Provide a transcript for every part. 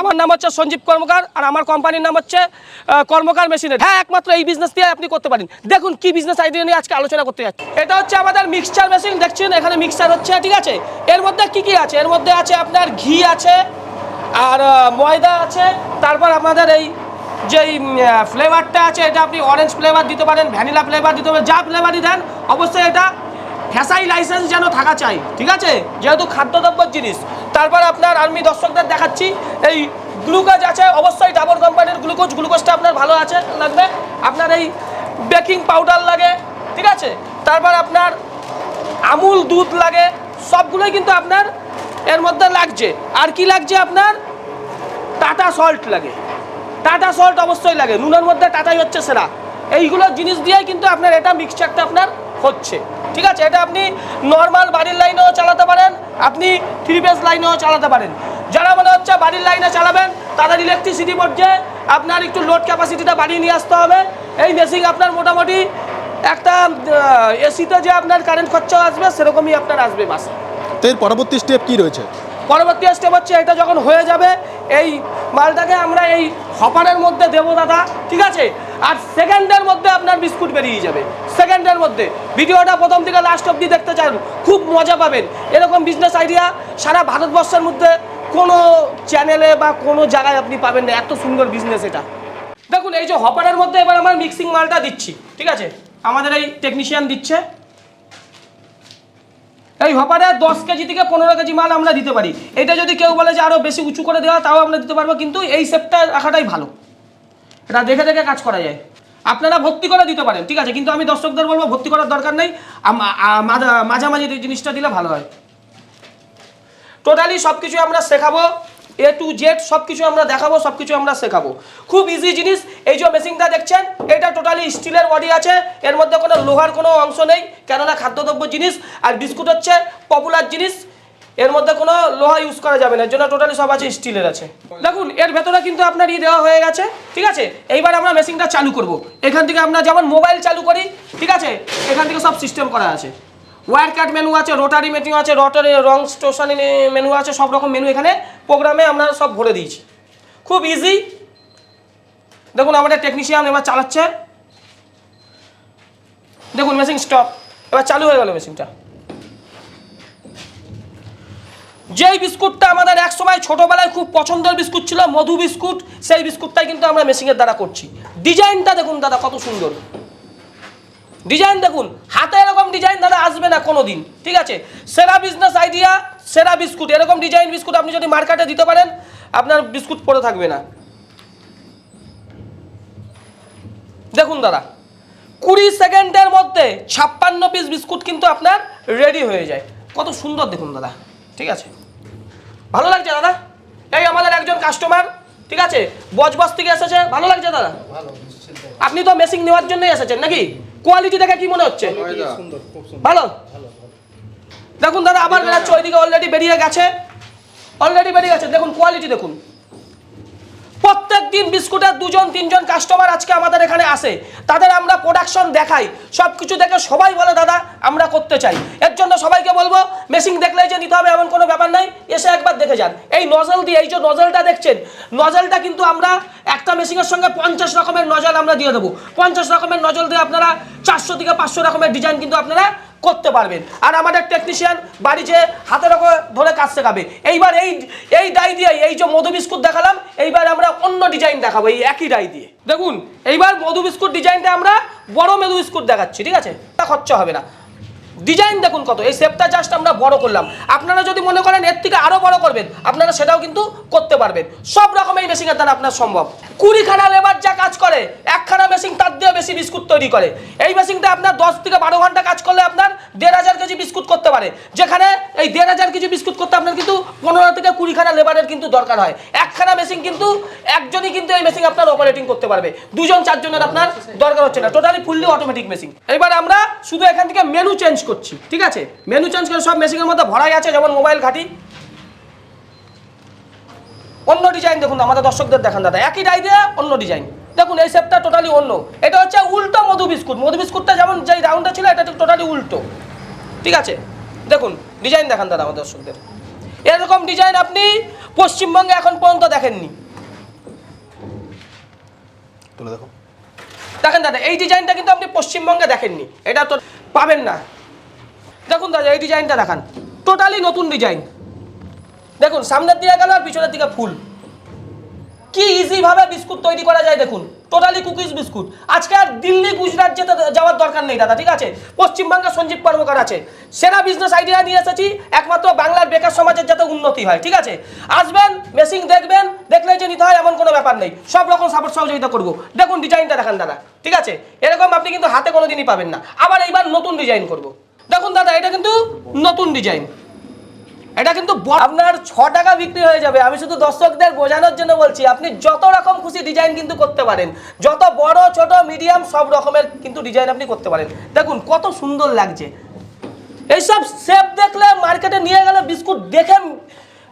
আমার নাম হচ্ছে সঞ্জীব কর্মকার আর আমার কোম্পানির নাম হচ্ছে কর্মকার মেশিনের। হ্যাঁ একমাত্র এই বিজনেস দিয়ে আপনি করতে পারেন। দেখুন কি বিজনেস আইডিয়া নিয়ে আজকে আলোচনা করতে যাচ্ছি। এটা হচ্ছে আমাদের মিক্সচার মেশিন দেখছেন? এখানে মিক্সচার হচ্ছে, ঠিক আছে? এর মধ্যে কি কি আছে? এর মধ্যে আছে আপনার ঘি আছে, আর ময়দা আছে, তারপর আমাদের এই যেই ফ্লেভারটা আছে, এটা আপনি অরেঞ্জ ফ্লেভার দিতে পারেন ভ্যানিলা ফ্লেভার দিতে পারেন, যা ফ্লেভারই দেন, অবশ্যই এটা ফ্যাসাই লাইসেন্স যেন থাকা চাই, ঠিক আছে? যেহেতু খাদ্যদ্রব্যের জিনিস। তারপর আপনার আমি দর্শকদের দেখাচ্ছি, এই গ্লুকোজ আছে, অবশ্যই ডাবর কোম্পানির গ্লুকোজ, গ্লুকোজটা আপনার ভালো আছে, লাগবে। আপনার এই বেকিং পাউডার লাগে, ঠিক আছে? তারপর আপনার আমুল দুধ লাগে, সবগুলোই কিন্তু আপনার এর মধ্যে লাগছে। আর কি লাগছে আপনার? টাটা সল্ট লাগে। টাটা সল্ট অবশ্যই লাগে। নুনের মধ্যে টাটাই হচ্ছে সেরা। এইগুলো জিনিস দিয়েই কিন্তু আপনার এটা মিক্সচারটা আপনার হচ্ছে। ঠিক আছে এটা আপনি নর্মাল বাড়ির লাইনেও চালাতে পারেন আপনি থ্রি পেজ লাইনেও চালাতে পারেন। যারা মনে হচ্ছে বাড়ির লাইনে চালাবেন তাদের ইলেকট্রিসিটি পড়ছে আপনার একটু লোড ক্যাপাসিটিটা বাড়িয়ে নিয়ে আসতে হবে। এই মেশিন আপনার মোটামুটি একটা এসিতে যে আপনার কারেন্ট খরচা আসবে সেরকমই আপনার আসবে মাসে তো এর পরবর্তী স্টেপ কি রয়েছে? পরবর্তী স্টেপ হচ্ছে এটা যখন হয়ে যাবে এই মালটাকে আমরা এই হপারের মধ্যে দেবো দাদা। ঠিক আছে? আর সেকেন্ডের মধ্যে আপনার বিস্কুট বেরিয়ে যাবে। সেকেন্ডের মধ্যে। ভিডিওটা প্রথম থেকে লাস্ট অবধি দেখতে চান, খুব মজা পাবেন। এরকম বিজনেস আইডিয়া সারা ভারতবর্ষের মধ্যে কোনো চ্যানেলে বা কোনো জায়গায় আপনি পাবেন না। এত সুন্দর বিজনেস এটা। দেখুন, এই যে হপারের মধ্যে এবার আমার মিক্সিং মালটা দিচ্ছি, ঠিক আছে? আমাদের এই টেকনিশিয়ান দিচ্ছে। এই হপারে দশ কেজি থেকে পনেরো কেজি মাল আমরা দিতে পারি। এটা যদি কেউ বলে যে আরও বেশি উঁচু করে দেওয়া তাও আমরা দিতে পারব, কিন্তু এই সেপটা রাখাটাই ভালো। এটা দেখে দেখে কাজ করা যায়। আপনারা ভর্তি করে দিতে পারেন, ঠিক আছে? কিন্তু আমি দর্শকদের বলব, ভর্তি করার দরকার নেই। মাঝামাঝি জিনিসটা দিলে ভালো হয়। টোটালি সব কিছু আমরা শেখাবো এ টু জেড সব কিছু আমরা দেখাবো সব কিছু আমরা শেখাবো। খুব ইজি জিনিস, এই যে মেশিনটা দেখছেন, এটা টোটালি স্টিলের বডি আছে, এর মধ্যে কোনো লোহার কোনো অংশ নেই, কেননা খাদ্যদ্রব্য জিনিস, আর বিস্কুট হচ্ছে পপুলার জিনিস। এর মধ্যে কোনো লোহা ইউজ করা যাবে না, এর জন্য টোটালি সব আছে স্টিলের আছে। দেখুন, এর ভেতরে কিন্তু আপনার ই দেওয়া হয়ে গেছে, ঠিক আছে? এইবার আমরা মেশিনটা চালু করব। এখান থেকে আমরা যেমন মোবাইল চালু করি, ঠিক আছে? এখান থেকে সব সিস্টেম করা আছে। ওয়্যার কাট মেনু আছে রোটারি মেনু আছে রোটারি রং স্টেশন মেনু আছে, সব রকম মেনু এখানে প্রোগ্রামে আমরা সব ভরে দিয়েছি। খুব ইজি দেখুন, আমাদের টেকনিশিয়ান এবার চালাচ্ছে। দেখুন মেশিন স্টপ এবার চালু হয়ে গেল মেশিনটা যেই বিস্কুটটা আমাদের এক সময় ছোটোবেলায় খুব পছন্দের বিস্কুট ছিল, মধু বিস্কুট, সেই বিস্কুটটাই কিন্তু আমরা মেশিনের দ্বারা করছি। ডিজাইনটা দেখুন দাদা কত সুন্দর। ডিজাইন দেখুন, হাতে এরকম ডিজাইন দাদা আসবে না কোনো দিন ঠিক আছে? সেরা বিজনেস আইডিয়া সেরা বিস্কুট, এরকম ডিজাইন বিস্কুট আপনি যদি মার্কেটে দিতে পারেন, আপনার বিস্কুট পড়ে থাকবে না। দেখুন দাদা, কুড়ি সেকেন্ডের মধ্যে ছাপ্পান্ন পিস বিস্কুট কিন্তু আপনার রেডি হয়ে যায়। কত সুন্দর দেখুন দাদা, ঠিক আছে? ভালো লাগছে দাদা? এই আমাদের একজন কাস্টমার ঠিক আছে? বজবজ থেকে এসেছে ভালো লাগছে দাদা? আপনি তো মেশিন নেওয়ার জন্যই এসেছেন নাকি? কোয়ালিটি দেখে কি মনে হচ্ছে? ভালো। দেখুন দাদা আবার বেড়াচ্ছে ওইদিকে অলরেডি বেরিয়ে গেছে। অলরেডি বেরিয়ে গেছে। দেখুন কোয়ালিটি দেখুন। প্রত্যেক দিন বিস্কুটের দুজন, তিনজন কাস্টমার আজকে আমাদের এখানে আসে। তাদের আমরা প্রোডাকশন দেখাই। সব কিছু দেখে সবাই বলে, দাদা, আমরা করতে চাই। এর জন্য সবাইকে বলব মেশিন দেখলেই যে নিতে হবে, এমন কোনো ব্যাপার নাই। এসে একবার দেখে যান। এই নজল দিয়ে, এই যে নজলটা দেখছেন নজলটা কিন্তু আমরা একটা মেশিনের সঙ্গে পঞ্চাশ রকমের নজল আমরা দিয়ে দেবো। পঞ্চাশ রকমের নজল দিয়ে আপনারা চারশো থেকে পাঁচশো রকমের ডিজাইন কিন্তু আপনারা করতে পারবেন। আর আমাদের টেকনিশিয়ান বাড়ি যে হাতে রকম ধরে কাজ শেখাবে। এইবার এই এই ডাই দিয়ে, এই যে মধু বিস্কুট দেখালাম, এইবার আমরা অন্য ডিজাইন দেখাবো, এই একই ডাই দিয়ে। দেখুন, এইবার মধু বিস্কুট ডিজাইনটা আমরা বড় মধু বিস্কুট দেখাচ্ছি, ঠিক আছে? তা খরচা হবে না। ডিজাইন দেখুন কত, এই শেপটা জাস্ট আমরা বড় করলাম। আপনারা যদি মনে করেন এর থেকে আরও বড় করবেন, আপনারা সেটাও কিন্তু করতে পারবেন। সব রকম এই মেশিনের দ্বারা আপনার সম্ভব। কুড়িখানা লেবার যা কাজ করে, একখানা মেশিন তার দিয়ে বেশি বিস্কুট তৈরি করে। এই মেশিনটা আপনার দশ থেকে বারো ঘণ্টা কাজ করলে আপনার দেড় হাজার কেজি বিস্কুট করতে পারে। যেখানে এই দেড় হাজার কেজি বিস্কুট করতে আপনার কিন্তু পনেরো থেকে কুড়িখানা লেবারের কিন্তু দরকার হয়। একখানা মেশিন কিন্তু একজনই কিন্তু এই মেশিন আপনার অপারেটিং করতে পারবে। দুজন, চারজনের আপনার দরকার হচ্ছে না। টোটালি ফুললি অটোমেটিক মেশিন এবার আমরা শুধু এখান থেকে মেনু চেঞ্জ করছি, ঠিক আছে? মেনু চেঞ্জ করে সব মেশিনের মধ্যে ভরাই আছে, যেমন মোবাইল ঘাটি। অন্য ডিজাইন দেখুন আমাদের দর্শকদের দেখান দাদা। একই ডাই দিয়ে অন্য ডিজাইন দেখুন, এই শেপটা টোটালি অন্য। এটা হচ্ছে উল্টো মধু বিস্কুট। মধু বিস্কুটটা যেমন যেই রাউন্ডটা ছিল, এটা টোটালি উল্টো। ঠিক আছে? দেখুন ডিজাইন দেখান দাদা আমাদের দর্শকদের। এরকম ডিজাইন আপনি পশ্চিমবঙ্গে এখন পর্যন্ত দেখেননি। তুলে দেখো। দেখেন দাদা এই ডিজাইনটা কিন্তু আপনি পশ্চিমবঙ্গে দেখেননি। এটা তো পাবেন না। দেখুন দাদা এই ডিজাইনটা দেখান। টোটালি নতুন ডিজাইন দেখুন সামনের দিকে গেল আর পিছনের দিকে ফুল। কি ইজি ভাবে বিস্কুট তৈরি করা যায় দেখুন? Totally cookies biscuit. আজকে আর দিল্লি, গুজরাট যেতে যাওয়ার দরকার নেই, দাদা, ঠিক আছে? পশ্চিমবঙ্গে সঞ্জীব কর্মকার আছে। সেরা বিজনেস আইডিয়া নিয়ে এসেছি, একমাত্র বাংলার বেকার সমাজের যাতে উন্নতি হয়, ঠিক আছে? আসবেন মেশিন দেখবেন দেখলে যে নিতে হয়, এমন কোনো ব্যাপার নেই। সব রকম সাপোর্ট সহযোগিতা করব। দেখুন ডিজাইনটা দেখান, দাদা, ঠিক আছে? এরকম আপনি কিন্তু হাতে কোনো দিনই পাবেন না। আবার এইবার নতুন ডিজাইন করব। দেখুন, দাদা, এটা কিন্তু নতুন ডিজাইন এটা কিন্তু আপনার ছ টাকা বিক্রি হয়ে যাবে। আমি শুধু দর্শকদের বোঝানোর জন্য বলছি, আপনি যত রকম খুশি ডিজাইন কিন্তু করতে পারেন, যত বড়, ছোট মিডিয়াম সব রকমের কিন্তু ডিজাইন আপনি করতে পারেন। দেখুন, কত সুন্দর লাগছে। এইসব শেপ দেখলে মার্কেটে নিয়ে গেলে বিস্কুট দেখে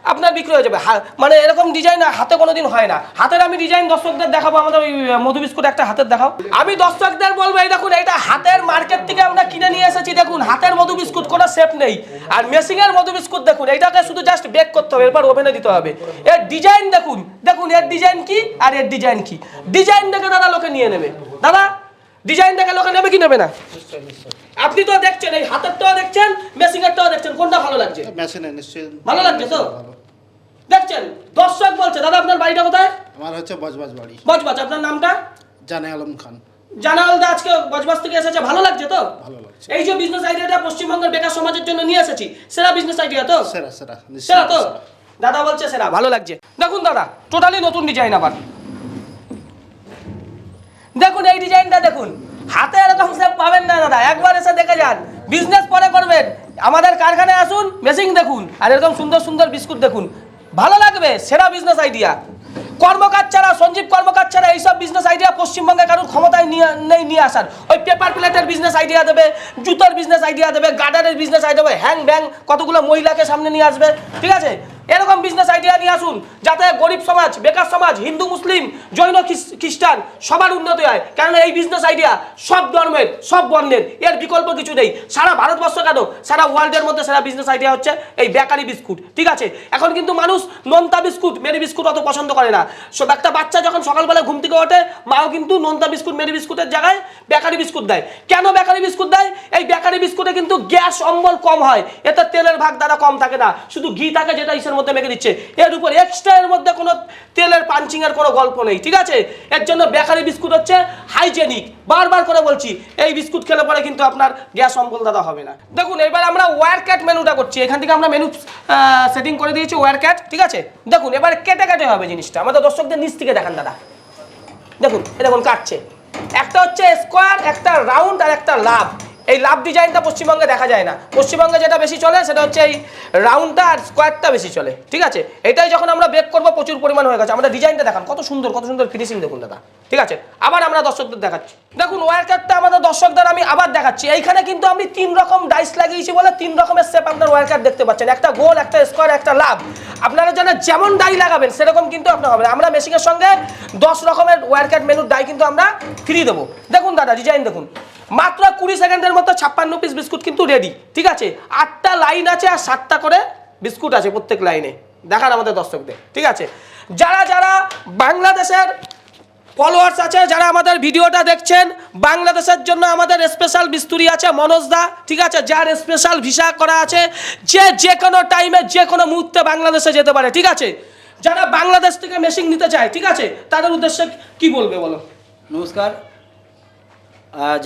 আপনার বিক্রি হয়ে যাবে। মানে এরকম ডিজাইন হাতে কোনোদিন হয় না। হাতের আমি ডিজাইন দর্শকদের দেখাবো, আমাদের ওই মধু বিস্কুট একটা হাতের দেখাও। আমি দর্শকদের বলব, এই দেখুন, এটা হাতের মার্কেট থেকে আমরা কিনে নিয়ে এসেছি, দেখুন, হাতের মধু বিস্কুট, কোনো শেপ নেই। আর মেশিনের মধু বিস্কুট, দেখুন, এইটাকে শুধু জাস্ট বেক করতে হবে, এরপর ওভেনে দিতে হবে। এর ডিজাইন দেখুন দেখুন, এর ডিজাইন কি আর এর ডিজাইন কি? ডিজাইন দেখে দাদা লোকে নিয়ে নেবে। দাদা ডিজাইন দেখে লোকে নেবে কি নেবে না? আপনি তো দেখছেন এই হাতেরটাও দেখছেন মেশিনেরটাও দেখছেন কোনটা ভালো লাগছে? মেশিনে নিশ্চয়ই ভালো লাগছে তো? দেখছেন দর্শক বলছে দাদা আপনার বাড়িটা কোথায়? আমার হচ্ছে বজবাজ বাড়ি। বজবাজ আপনার নামটা? জানে আলম খান। জানাল দা আজকে বজবাজ থেকে এসেছে ভালো লাগছে তো? ভালো লাগছে। এই যে বিজনেস আইডিয়াটা পশ্চিমবঙ্গের বেকার সমাজের জন্য নিয়ে এসেছি সেরা বিজনেস আইডিয়া তো? সেরা সেরা সেরা তো? দাদা বলছে সেরা ভালো লাগছে। দেখুন দাদা টোটালি নতুন ডিজাইন আবার। দেখুন, এই ডিজাইনটা দেখুন। হাতে এরকম সব পাবেন না, দাদা। একবার এসে দেখে যান। বিজনেস পরে করবেন। আমাদের কারখানায় আসুন মেশিন দেখুন, আর এরকম সুন্দর সুন্দর বিস্কুট দেখুন। ভালো লাগবে, সেরা বিজনেস আইডিয়া কর্মকার ছাড়া, সঞ্জীব কর্মকার ছাড়া এইসব বিজনেস আইডিয়া পশ্চিমবঙ্গে কারোর ক্ষমতায় নিয়ে, নেই, নিয়ে আসার। ওই পেপার প্লেটের বিজনেস আইডিয়া দেবে, জুতোর বিজনেস আইডিয়া দেবে গার্ডারের বিজনেস আইডিয়া দেবে হ্যাং ব্যাং কতগুলো মহিলাকে সামনে নিয়ে আসবে। ঠিক আছে? এরকম বিজনেস আইডিয়া নিয়ে আসুন, যাতে গরিব সমাজ, বেকার সমাজ, হিন্দু, মুসলিম, জৈন খ্রিস্টান সবার উন্নতি হয়। কারণ এই বিজনেস আইডিয়া সব ধর্মের, সব বর্ণের, এর বিকল্প কিছু নেই। সারা ভারতবর্ষ কেন? সারা ওয়ার্ল্ডের মধ্যে সারা বিজনেস আইডিয়া হচ্ছে এই বেকারি বিস্কুট, ঠিক আছে? এখন কিন্তু মানুষ নোনতা বিস্কুট, মেরি বিস্কুট অত পছন্দ করে না। সব একটা বাচ্চা যখন সকালবেলা ঘুম থেকে ওঠে, মাও কিন্তু নোনতা বিস্কুট, মেরি বিস্কুটের জায়গায় বেকারি বিস্কুট দেয়। কেন বেকারি বিস্কুট দেয়? এই বেকারি বিস্কুটে কিন্তু গ্যাস অম্বল কম হয়। এতে তেলের ভাগ দ্বারা কম থাকে না। শুধু ঘি থাকে যেটা ইসের মধ্যে মেখে দিচ্ছে। এর উপর এক্সট্রা এর মধ্যে কোনো তেলের পাঞ্চিং এর কোনো গল্প নেই, ঠিক আছে? এর জন্য বেকারি বিস্কুট হচ্ছে হাইজেনিক বারবার করে বলছি, এই বিস্কুট খেলে পরে কিন্তু আপনার গ্যাস অম্বল দাদা হবে না। দেখুন, এবার আমরা ওয়্যার ক্যাট মেনুটা করছি। এখান থেকে আমরা মেনু সেটিং করে দিয়েছি ওয়ার ক্যাট ঠিক আছে? দেখুন, এবার কেটে কেটে হবে জিনিসটা। আমাদের দর্শকদের নিচ থেকে দেখান, দাদা। দেখুন, এ দেখুন, কাটছে। একটা হচ্ছে স্কোয়ার একটা রাউন্ড আর একটা লাভ। এই লাভ ডিজাইনটা পশ্চিমবঙ্গে দেখা যায় না। পশ্চিমবঙ্গে যেটা বেশি চলে, সেটা হচ্ছে এই রাউন্ডটা আর স্কোয়ারটা বেশি চলে, ঠিক আছে? এটাই যখন আমরা বেক করব, প্রচুর পরিমাণ হয়ে গেছে। আমরা ডিজাইনটা দেখান, কত সুন্দর কত সুন্দর ফিনিশিং দেখুন দাদা, ঠিক আছে? আবার আমরা দর্শকদের দেখাচ্ছি। দেখুন ওয়ার কাটটা আমাদের দর্শকদের আমি আবার দেখাচ্ছি। এইখানে কিন্তু আমি তিন রকম ডাইস লাগিয়েছি বলে তিন রকমের শেপ আপনার ওয়ার কাট দেখতে পাচ্ছেন। একটা গোল, একটা স্কোয়ার একটা লাভ। আপনারা যেন যেমন ডাই লাগাবেন, সেরকম কিন্তু আপনার হবে। আমরা মেশিনের সঙ্গে দশ রকমের ওয়ার কাট মেনুর ডাই কিন্তু আমরা ফ্রি দেবো। দেখুন দাদা ডিজাইন দেখুন। মাত্র কুড়ি সেকেন্ডের মতো ছাপ্পান্ন পিস বিস্কুট কিন্তু রেডি ঠিক আছে? আটটা লাইন আছে আর সাতটা করে বিস্কুট আছে প্রত্যেক লাইনে দেখান আমাদের দর্শকদের, ঠিক আছে? যারা যারা বাংলাদেশের ফলোয়ার্স আছে, যারা আমাদের ভিডিওটা দেখছেন, বাংলাদেশের জন্য আমাদের স্পেশাল বিস্তুরি আছে মনোজ দা, ঠিক আছে? যার স্পেশাল ভিসা করা আছে, যে যে কোনো টাইমে যে কোনো মুহূর্তে বাংলাদেশে যেতে পারে, ঠিক আছে? যারা বাংলাদেশ থেকে মেশিন নিতে চায়, ঠিক আছে? তাদের উদ্দেশ্যে কি বলবে বলো? নমস্কার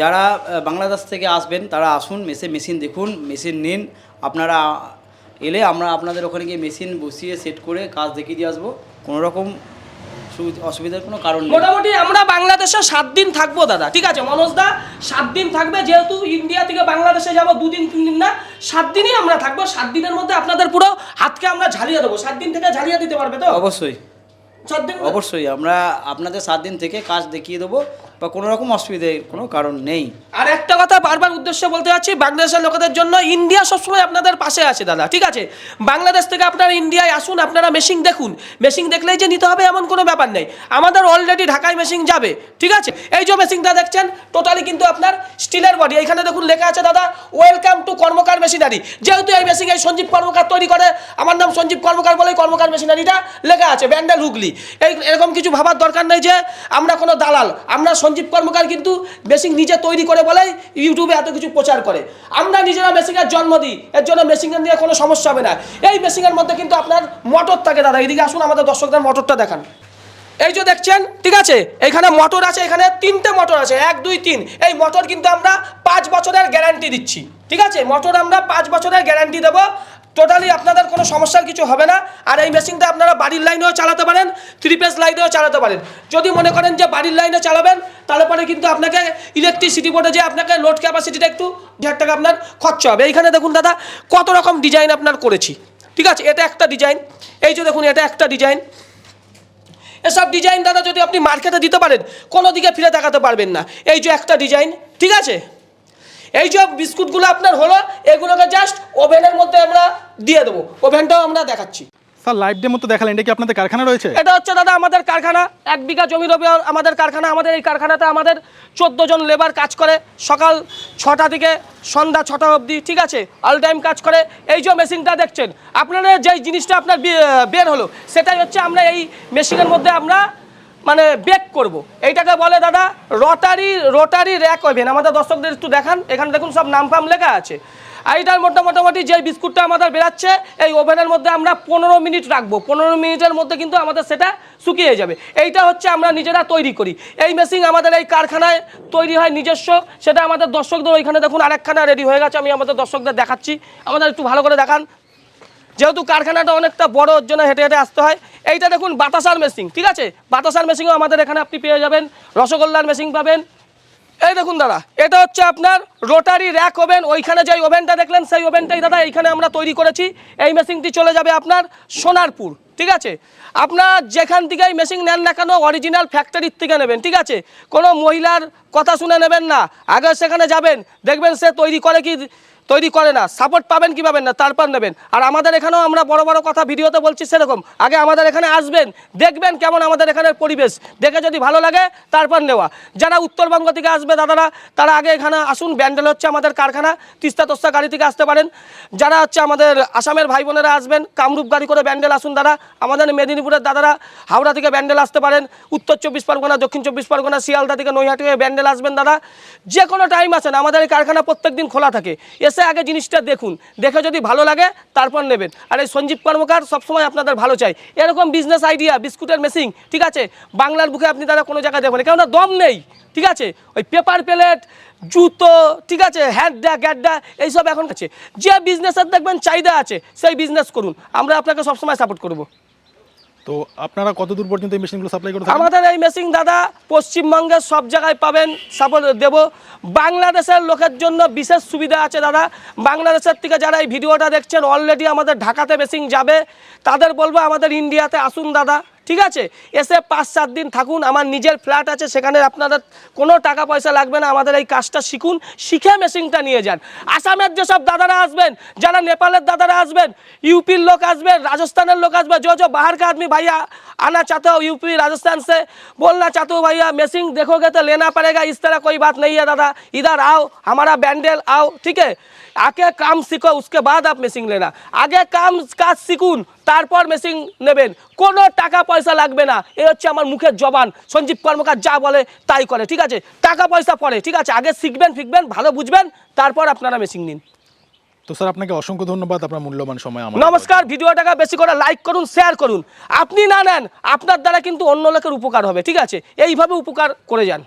যারা বাংলাদেশ থেকে আসবেন তারা আসুন মেসে মেশিন দেখুন মেশিন নিন। আপনারা এলে আমরা আপনাদের ওখানে গিয়ে মেশিন বসিয়ে সেট করে কাজ দেখিয়ে দিয়ে আসব। কোনোরকম অসুবিধার কোনো কারণ মোটামুটি আমরা বাংলাদেশে সাত দিন থাকব দাদা। ঠিক আছে মনোজ দা সাত দিন থাকবে। যেহেতু ইন্ডিয়া থেকে বাংলাদেশে যাব দুদিন তিন দিন না সাত দিনই আমরা থাকব। সাত দিনের মধ্যে আপনাদের পুরো হাতকে আমরা ঝালিয়ে দেবো। সাত দিন থেকে ঝালিয়ে দিতে পারবে তো? অবশ্যই। অবশ্যই আমরা আপনাদের সাত দিন থেকে কাজ দেখিয়ে দেবো। বা কোনো রকম অসুবিধে কোনো কারণ নেই। আর একটা কথা বারবার উদ্দেশ্য বলতে যাচ্ছি, বাংলাদেশের লোকেদের জন্য ইন্ডিয়া সবসময় আপনাদের পাশে আছে, দাদা, ঠিক আছে? বাংলাদেশ থেকে আপনারা ইন্ডিয়ায় আসুন, আপনারা মেশিন দেখুন। মেশিন দেখলেই যে নিতে হবে এমন কোনো ব্যাপার নেই। আমাদের অলরেডি ঢাকায় মেশিন যাবে, ঠিক আছে? এই যে মেশিনটা দেখছেন টোটালি কিন্তু আপনার স্টিলের বডি এখানে দেখুন লেখা আছে, দাদা ওয়েলকাম টু কর্মকার মেশিনারি যেহেতু এই মেশিন এই সঞ্জীব কর্মকার তৈরি করে, আমার নাম সঞ্জীব কর্মকার বলেই কর্মকার মেশিনারিটা লেখা আছে, ব্যান্ডেল হুগলি। এই, এরকম কিছু ভাবার দরকার নেই যে, আমরা কোনো দালাল, আমরা সঞ্জীব কর্মকার কিন্তু মেশিন নিজে তৈরি করে বলে, ইউটিউবে এত কিছু প্রচার করে। আমরা নিজেরা মেশিনের জন্ম দিই, এর জন্য মেশিনের নিয়ে কোনো সমস্যা হবে না। এই মেশিনের মধ্যে কিন্তু আপনার মোটর থাকে দাদা এইদিকে আসুন আমাদের দর্শকদের মোটরটা দেখান। এই যে দেখছেন, ঠিক আছে? এখানে মোটর আছে, এখানে তিনটে মোটর আছে, এক, দুই, তিন। এই মোটর কিন্তু আমরা পাঁচ বছরের গ্যারান্টি দিচ্ছি, ঠিক আছে? মোটর আমরা পাঁচ বছরের গ্যারান্টি দেবো। টোটালি আপনাদের কোনো সমস্যার কিছু হবে না। আর এই মেশিনটা আপনারা বাড়ির লাইনেও চালাতে পারেন, থ্রি পেস লাইনেও চালাতে পারেন। যদি মনে করেন যে বাড়ির লাইনে চালাবেন তাহলে পরে কিন্তু আপনাকে ইলেকট্রিসিটি বোর্ডে যে আপনাকে লোড ক্যাপাসিটিটা একটু হাজার টাকা আপনার খরচা হবে। এইখানে দেখুন দাদা, কত রকম ডিজাইন আপনার করেছি। ঠিক আছে? এটা একটা ডিজাইন এই যে দেখুন, এটা একটা ডিজাইন এসব ডিজাইন দাদা, যদি আপনি মার্কেটে দিতে পারেন, কোনো দিকে ফিরে তাকাতে পারবেন না। এই যে একটা ডিজাইন ঠিক আছে? এই যে বিস্কুটগুলো আপনার হলো, এগুলোকে জাস্ট ওভেনের মধ্যে আমরা দিয়ে দেবো। ওভেনটাও আমরা দেখাচ্ছি। স্যার লাইভ ডেমো তো দেখালেন, এটা কি আপনাদের কারখানা রয়েছে? এটা হচ্ছে দাদা আমাদের কারখানা। এক বিঘা জমির ওপর আমাদের কারখানা, আমাদের এই কারখানাতে আমাদের চোদ্দ জন লেবার কাজ করে সকাল ছটা থেকে সন্ধ্যা ছটা অবধি, ঠিক আছে? অল টাইম কাজ করে। এই যে মেশিনটা দেখছেন, আপনারা যেই জিনিসটা আপনার বের হলো, সেটাই হচ্ছে আমরা এই মেশিনের মধ্যে আমরা মানে বেক করব। এইটাকে বলে দাদা রোটারি রোটারি র্যাক ওভেন আমাদের দর্শকদের একটু দেখান, এখানে দেখুন সব নাম ফাম লেখা আছে। আর মোটা মোটামুটি যে বিস্কুটটা আমাদের বেরাচ্ছে, এই ওভেনের মধ্যে আমরা পনেরো মিনিট রাখব। পনেরো মিনিটের মধ্যে কিন্তু আমাদের সেটা শুকিয়ে যাবে। এইটা হচ্ছে আমরা নিজেরা তৈরি করি। এই মেশিন আমাদের এই কারখানায় তৈরি হয় নিজস্ব। সেটা আমাদের দর্শকদের ওইখানে দেখুন আরেকখানা রেডি হয়ে গেছে, আমি আমাদের দর্শকদের দেখাচ্ছি। আমাদের একটু ভালো করে দেখান। যেহেতু কারখানাটা অনেকটা বড়, ওর জন্য হেঁটে হেঁটে আসতে হয়। এইটা দেখুন বাতাসার মেশিন ঠিক আছে? বাতাসার মেশিনও আমাদের এখানে আপনি পেয়ে যাবেন। রসগোল্লার মেশিন পাবেন। এই দেখুন দাদা, এটা হচ্ছে আপনার রোটারি র্যাক ওভেন, ওইখানে যে ওভেনটা দেখলেন, সেই ওভেনটাই দাদা, এইখানে আমরা তৈরি করেছি। এই মেশিনটি চলে যাবে আপনার সোনারপুর, ঠিক আছে? আপনার যেখান থেকেই মেশিন নেন না কেন অরিজিনাল ফ্যাক্টরির থেকে নেবেন, ঠিক আছে? কোনো মহিলার কথা শুনে নেবেন না, আগে সেখানে যাবেন, দেখবেন সে তৈরি করে কি তৈরি করে না সাপোর্ট পাবেন কি পাবেন না তারপর নেবেন। আর আমাদের এখানেও আমরা বড় বড় কথা ভিডিওতে বলছি সেরকম। আগে আমাদের এখানে আসবেন, দেখবেন কেমন আমাদের এখানের পরিবেশ। দেখে যদি ভালো লাগে তারপর নেওয়া। যারা উত্তরবঙ্গ থেকে আসবে দাদারা, তারা আগে এখানে আসুন, ব্যান্ডেল হচ্ছে আমাদের কারখানা, তিস্তা তোস্তা গাড়ি থেকে আসতে পারেন। যারা হচ্ছে আমাদের আসামের ভাই বোনেরা আসবেন, কামরূপ গাড়ি করে ব্যান্ডেল আসুন দাদা। আমাদের মেদিনীপুরের দাদারা হাওড়া থেকে ব্যান্ডেল আসতে পারেন, উত্তর চব্বিশ পরগনা, দক্ষিণ চব্বিশ পরগনা, শিয়ালদা থেকে নৈহাটি ব্যান্ডেল আসবেন দাদা। যে কোনো টাইম আসেন, আমাদের এই কারখানা প্রত্যেক দিন খোলা থাকে। এসে আগে জিনিসটা দেখুন। দেখে যদি ভালো লাগে, তারপর নেবেন। আর এই সঞ্জীব কর্মকার সবসময় আপনাদের ভালো চাই এরকম বিজনেস আইডিয়া বিস্কুটের মেশিন ঠিক আছে? বাংলার বুকে আপনি দাদা কোনো জায়গায় দেখবেন কেননা দম নেই, ঠিক আছে? ওই পেপার প্লেট জুতো, ঠিক আছে? হ্যাডডা গ্যাডডা এইসব এখন আছে। যে বিজনেসের দেখবেন চাহিদা আছে, সেই বিজনেস করুন। আমরা আপনাকে সবসময় সাপোর্ট করব। তো আপনারা কত দূর পর্যন্ত এই মেশিনগুলো সাপ্লাই করতে আমাদের এই মেশিন দাদা পশ্চিমবঙ্গের সব জায়গায় পাবেন সাপোর্ট দেব। বাংলাদেশের লোকের জন্য বিশেষ সুবিধা আছে দাদা। বাংলাদেশের থেকে যারা এই ভিডিওটা দেখছেন অলরেডি আমাদের ঢাকাতে মেশিন যাবে। তাদের বলব আমাদের ইন্ডিয়াতে আসুন দাদা। ঠিক আছে এসে পাঁচ সাত দিন থাকুন আমার নিজের ফ্ল্যাট আছে সেখানে আপনাদের কোনো টাকা পয়সা লাগবে না আমাদের এই কাজটা শিখুন শিখে মেশিনটা নিয়ে যান আসামের যেসব দাদারা আসবেন যারা নেপালের দাদারা আসবেন ইউপির লোক আসবেন রাজস্থানের লোক আসবে जो जो बाहर का आदमी भैया आना चाहते हो यूपी राजस्थान से बोलना चाहते हो भैया मेसिंग देखोगे तो लेना पड़ेगा इस तरह कोई बात नहीं है दादा इधर आओ हमारा बैंडल आओ ठीक है आके काम सीखो उसके बाद आप মেশিন लेना আগে কাম কাজ শিখুন তারপর মেশিন নেবেন। কোনো টাকা পয়সা লাগবে না। এ হচ্ছে আমার মুখের জবান। সঞ্জীব কর্মকার যা বলে তাই করে ঠিক আছে? টাকা পয়সা পরে ঠিক আছে? আগে শিখবেন ফিখবেন ভালো বুঝবেন তারপর আপনারা মেশিন নিন। তো স্যার আপনাকে অসংখ্য ধন্যবাদ। আপনার মূল্যবান সময় আমার নমস্কার। ভিডিওটাকে বেশি করে লাইক করুন শেয়ার করুন। আপনি না নেন আপনার দ্বারা কিন্তু অন্য লোকের উপকার হবে ঠিক আছে? এইভাবে উপকার করে যান।